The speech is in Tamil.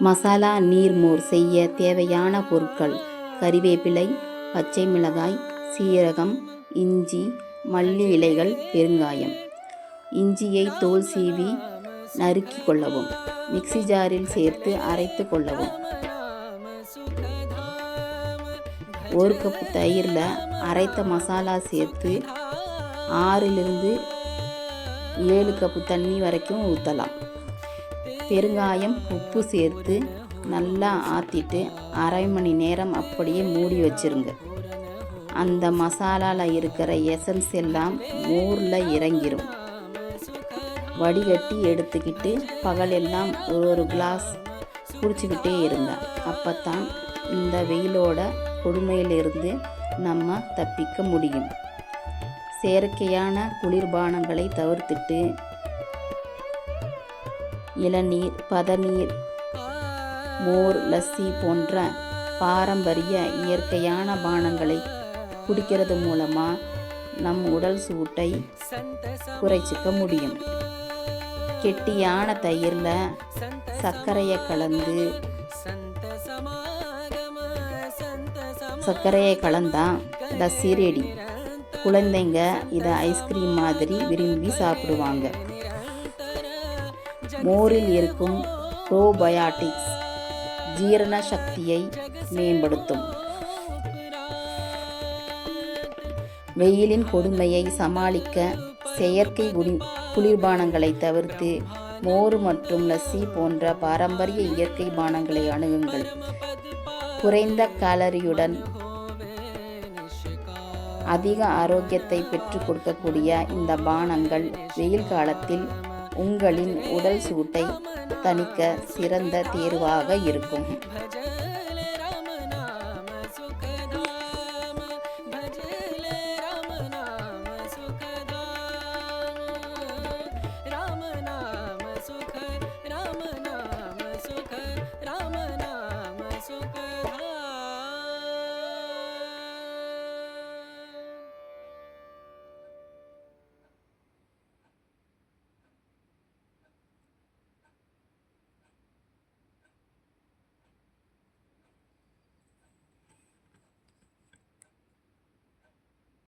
மசாலா நீர்மோர் செய்ய தேவையான பொருட்கள் கறிவேப்பிலை பச்சை மிளகாய் சீரகம் இஞ்சி மல்லி இலைகள் பெருங்காயம். இஞ்சியை தோல் சீவி நறுக்கி கொள்ளவும். மிக்ஸி ஜாரில் சேர்த்து அரைத்து கொள்ளவும். ஒரு கப்பு தயிரில் அரைத்த மசாலா சேர்த்து ஆறிலிருந்து ஏழு கப்பு தண்ணி வரைக்கும் ஊற்றலாம் பெருங்காயம் உப்பு சேர்த்து நல்லா ஆற்றிட்டு அரை மணி நேரம் அப்படியே மூடி வச்சிருங்க. அந்த மசாலாவில் இருக்கிற எசன்ஸ் எல்லாம் மோரில் இறங்கிடும் வடிகட்டி எடுத்துக்கிட்டு பகலெல்லாம் ஒரு ஒரு கிளாஸ் குடிச்சிக்கிட்டே இருங்க. தான் இந்த வெயிலோட கொடுமையிலிருந்து நம்ம தப்பிக்க முடியும். செயற்கையான குளிர்பானங்களை தவிர்த்துட்டு இளநீர் பதநீர் மோர் லஸ்ஸி போன்ற பாரம்பரிய இயற்கையான பானங்களை குடிக்கிறது மூலமாக நம் உடல் சூட்டை குறைச்சிக்க முடியும். கெட்டியான தயிரில் சர்க்கரையை கலந்து சர்க்கரையை கலந்தா லஸ்ஸி ரெடி குழந்தைங்க இதை ஐஸ்கிரீம் மாதிரி விரும்பி சாப்பிடுவாங்க. மோரில் இருக்கும் ப்ரோபயாட்டிக்ஸ் ஜீரண சக்தியை மேம்படுத்தும். வெயிலின் கொடுமையை சமாளிக்க செயற்கை குடி குளிர்பானங்களை தவிர்த்து மோர் மற்றும் லஸ்ஸி போன்ற பாரம்பரிய இயற்கை பானங்களை அணுகுங்கள். குறைந்த கேலரியுடன் அதிக ஆரோக்கியத்தை பெற்றுக் கொடுக்கக்கூடிய இந்த பானங்கள் வெயில் காலத்தில் உங்களின் உடல் சூட்டை தணிக்க சிறந்த தேர்வாக இருக்கும்.